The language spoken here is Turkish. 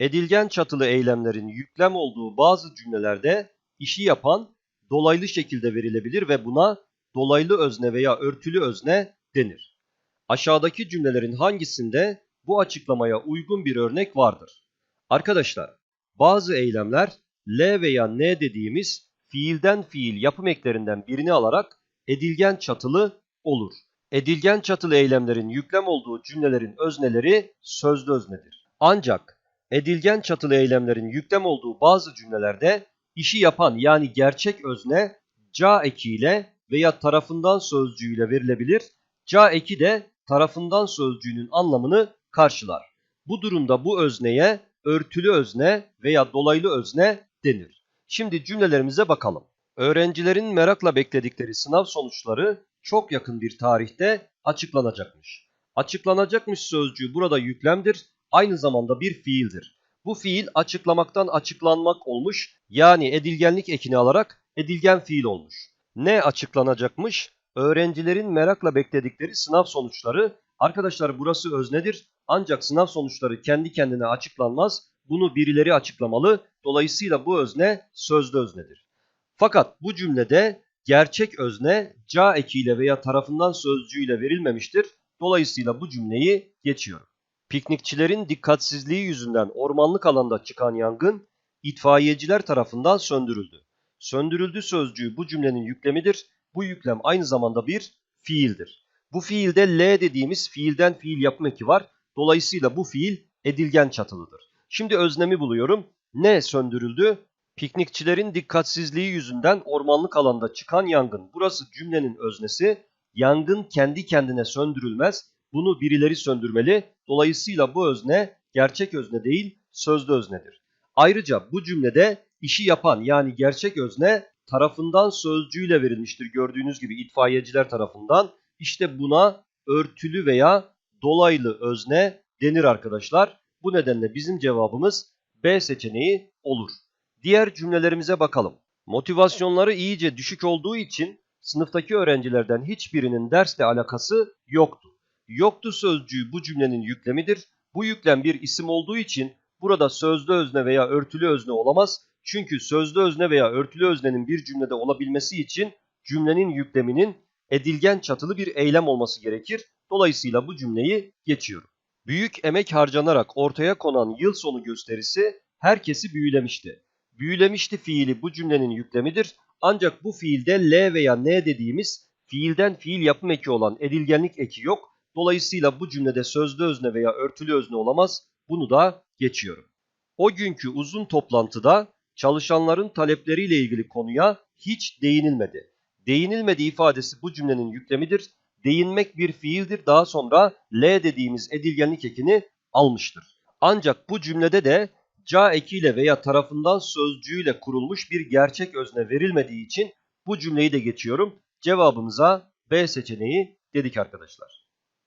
Edilgen çatılı eylemlerin yüklem olduğu bazı cümlelerde işi yapan dolaylı şekilde verilebilir ve buna dolaylı özne veya örtülü özne denir. Aşağıdaki cümlelerin hangisinde bu açıklamaya uygun bir örnek vardır? Arkadaşlar, bazı eylemler L veya N dediğimiz fiilden fiil yapım eklerinden birini alarak edilgen çatılı olur. Edilgen çatılı eylemlerin yüklem olduğu cümlelerin özneleri sözlü öznedir. Ancak edilgen çatılı eylemlerin yüklem olduğu bazı cümlelerde işi yapan yani gerçek özne ca ekiyle veya tarafından sözcüğüyle verilebilir. Ca eki de tarafından sözcüğünün anlamını karşılar. Bu durumda bu özneye örtülü özne veya dolaylı özne denir. Şimdi cümlelerimize bakalım. Öğrencilerin merakla bekledikleri sınav sonuçları çok yakın bir tarihte açıklanacakmış. Açıklanacakmış sözcüğü burada yüklemdir, aynı zamanda bir fiildir. Bu fiil açıklamaktan açıklanmak olmuş, yani edilgenlik ekini alarak edilgen fiil olmuş. Ne açıklanacakmış? Öğrencilerin merakla bekledikleri sınav sonuçları. Arkadaşlar burası öznedir, ancak sınav sonuçları kendi kendine açıklanmaz. Bunu birileri açıklamalı, dolayısıyla bu özne sözlü öznedir. Fakat bu cümlede gerçek özne ca ekiyle veya tarafından sözcüğüyle verilmemiştir. Dolayısıyla bu cümleyi geçiyorum. Piknikçilerin dikkatsizliği yüzünden ormanlık alanda çıkan yangın itfaiyeciler tarafından söndürüldü. Söndürüldü sözcüğü bu cümlenin yüklemidir. Bu yüklem aynı zamanda bir fiildir. Bu fiilde L dediğimiz fiilden fiil yapım eki var. Dolayısıyla bu fiil edilgen çatılıdır. Şimdi öznemi buluyorum. Ne söndürüldü? Piknikçilerin dikkatsizliği yüzünden ormanlık alanda çıkan yangın. Burası cümlenin öznesi. Yangın kendi kendine söndürülmez. Bunu birileri söndürmeli. Dolayısıyla bu özne gerçek özne değil, sözlü öznedir. Ayrıca bu cümlede işi yapan yani gerçek özne tarafından sözcüğüyle verilmiştir. Gördüğünüz gibi itfaiyeciler tarafından. İşte buna örtülü veya dolaylı özne denir arkadaşlar. Bu nedenle bizim cevabımız B seçeneği olur. Diğer cümlelerimize bakalım. Motivasyonları iyice düşük olduğu için sınıftaki öğrencilerden hiçbirinin dersle alakası yoktu. Yoktu sözcüğü bu cümlenin yüklemidir. Bu yüklem bir isim olduğu için burada sözlü özne veya örtülü özne olamaz. Çünkü sözlü özne veya örtülü öznenin bir cümlede olabilmesi için cümlenin yükleminin edilgen çatılı bir eylem olması gerekir. Dolayısıyla bu cümleyi geçiyorum. Büyük emek harcanarak ortaya konan yıl sonu gösterisi herkesi büyülemişti. Büyülemişti fiili bu cümlenin yüklemidir. Ancak bu fiilde L veya N dediğimiz fiilden fiil yapım eki olan edilgenlik eki yok. Dolayısıyla bu cümlede sözlü özne veya örtülü özne olamaz. Bunu da geçiyorum. O günkü uzun toplantıda çalışanların talepleriyle ilgili konuya hiç değinilmedi. Değinilmedi ifadesi bu cümlenin yüklemidir. Değinmek bir fiildir. Daha sonra L dediğimiz edilgenlik ekini almıştır. Ancak bu cümlede de ca ekiyle veya tarafından sözcüğüyle kurulmuş bir gerçek özne verilmediği için bu cümleyi de geçiyorum. Cevabımıza B seçeneği dedik arkadaşlar.